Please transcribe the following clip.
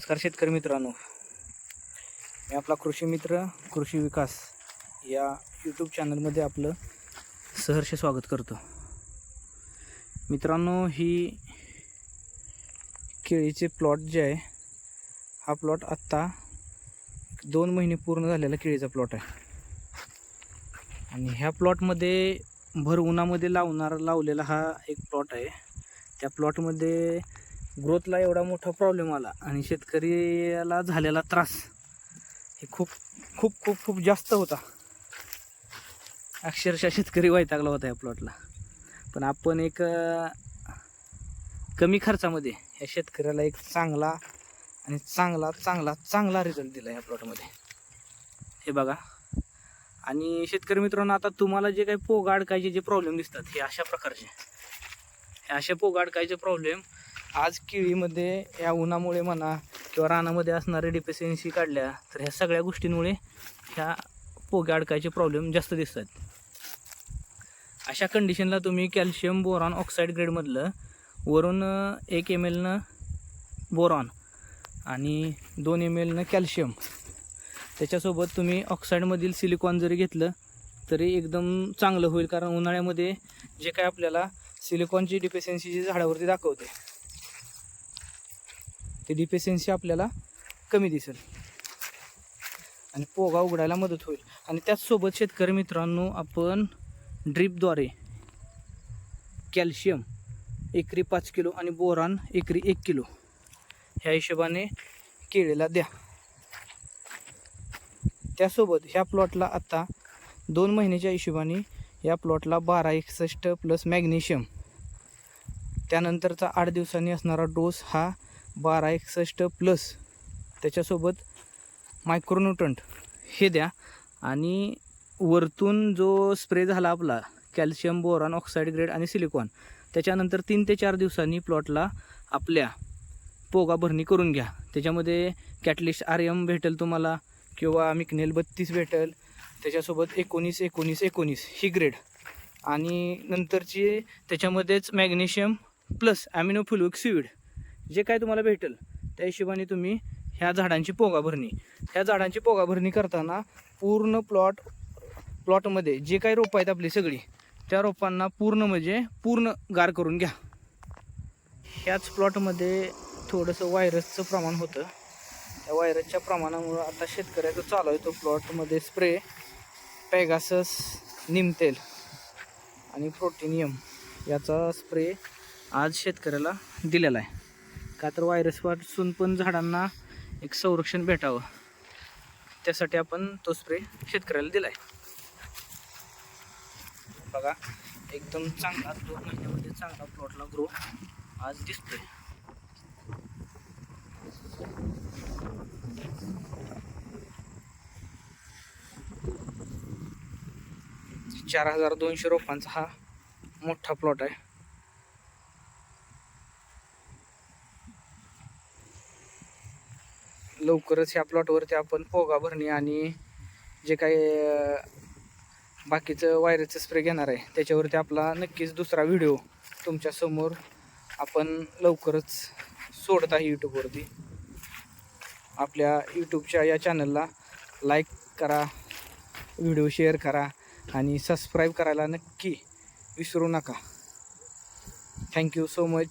नमस्कार शेतकरी मित्रांनो. मी आपला कृषी मित्र कृषी विकास या यूट्यूब चॅनलमध्ये आपलं सहर्ष स्वागत करतो. मित्रांनो ही केळीचे प्लॉट जे आहे हा प्लॉट आत्ता दोन महिने पूर्ण झालेला केळीचा प्लॉट आहे. आणि ह्या प्लॉटमध्ये भर उन्हामध्ये लावणार लावलेला हा एक प्लॉट आहे. त्या प्लॉटमध्ये ग्रोथला एवढा मोठा प्रॉब्लेम आला आणि शेतकऱ्याला झालेला त्रास हे खूप खूप खूप खूप जास्त होता. अक्षरशः शेतकरी वैतागला होता या प्लॉटला पण आपण एक कमी खर्चामध्ये या शेतकऱ्याला एक चांगला आणि चांगला चांगला चांगला रिझल्ट दिला या प्लॉटमध्ये हे बघा. आणि शेतकरी मित्रांनो आता तुम्हाला जे काही पोगाड अडकायचे जे प्रॉब्लेम दिसतात हे अशा प्रकारचे. हे अशा पोग अडकायचे प्रॉब्लेम आज केळीमध्ये या उन्हामुळे म्हणा किंवा रानामध्ये असणारे डिफिशियन्सी काढल्या तर ह्या सगळ्या गोष्टींमुळे ह्या पोग्या अडकायचे प्रॉब्लेम जास्त दिसतात. अशा कंडिशनला तुम्ही कॅल्शियम बोरॉन ऑक्साईड ग्रेडमधलं वरून एक एम एलनं बोरॉन आणि दोन एम एलनं कॅल्शियम त्याच्यासोबत तुम्ही ऑक्साईडमधील सिलिकॉन जरी घेतलं तरी एकदम चांगलं होईल. कारण उन्हाळ्यामध्ये जे काय आपल्याला सिलिकॉनची डिफिशियन्सी जी झाडावरती दाखवते. ते डिफिशियन्सी आपल्याला कमी दिसेल. आणि पोगा उघडायला मदत होईल. आणि त्याचसोबत शेतकरी मित्रांनो आपण ड्रीपद्वारे कॅल्शियम एकरी पाच किलो आणि बोरान एकरी एक किलो ह्या हिशोबाने केळीला द्या. त्यासोबत ह्या प्लॉटला आत्ता दोन महिन्याच्या हिशोबाने या प्लॉटला बारा एकसष्ट प्लस मॅग्नेशियम त्यानंतरचा आठ दिवसांनी असणारा डोस हा बारा एकसष्ट प्लस त्याच्यासोबत मायक्रोन्युट्रंट हे द्या. आणि वरतून जो स्प्रे झाला आपला कॅल्शियम बोरॉन ऑक्साईड ग्रेड आणि सिलिकॉन त्याच्यानंतर तीन ते चार दिवसांनी प्लॉटला आपल्या पोगा भरणी करून घ्या. त्याच्यामध्ये कॅटलिस्ट आर एम भेटेल तुम्हाला किंवा मिकनेल बत्तीस भेटेल. त्याच्यासोबत एकोणीस एकोणीस एकोणीस ही ग्रेड आणि नंतरची त्याच्यामध्येच मॅग्नेशियम प्लस ॲमिनोफ्युलिक सिविड जे काय तुम्हाला भेटेल त्या हिशोबाने तुम्ही ह्या झाडांची पोगाभरणी ह्या झाडांची पोगाभरणी करताना पूर्ण प्लॉट प्लॉटमध्ये जे काही रोपं आहेत आपली सगळी त्या रोपांना पूर्ण म्हणजे पूर्ण गार करून घ्या. ह्याच प्लॉटमध्ये थोडंसं व्हायरसचं प्रमाण होतं. त्या व्हायरसच्या प्रमाणामुळं आता शेतकऱ्याचं चालू आहे तो प्लॉटमध्ये स्प्रे पॅगासस निमतेल आणि प्रोटिनियम याचा स्प्रे आज शेतकऱ्याला दिलेला आहे. का तर व्हायरसपासून पण झाडांना एक संरक्षण भेटावं. त्यासाठी आपण तो स्प्रे शेतकऱ्याला दिला आहे बघा एकदम चांगला दोन महिन्यामध्ये चांगला प्लॉटला ग्रो आज दिसतोय. चार हजार दोनशे रोपांचा हा मोठा प्लॉट आहे. लवकरच ह्या प्लॉटवरती आपण पोगा भरणी आणि जे काही बाकीचं वायरचं स्प्रे घेणार आहे त्याच्यावरती आपला नक्कीच दुसरा व्हिडिओ तुमच्यासमोर आपण लवकरच सोडत आहे यूट्यूबवरती आपल्या यूट्यूबच्या या चॅनलला लाईक करा व्हिडिओ शेअर करा आणि सबस्क्राईब करायला नक्की विसरू नका. Thank you so much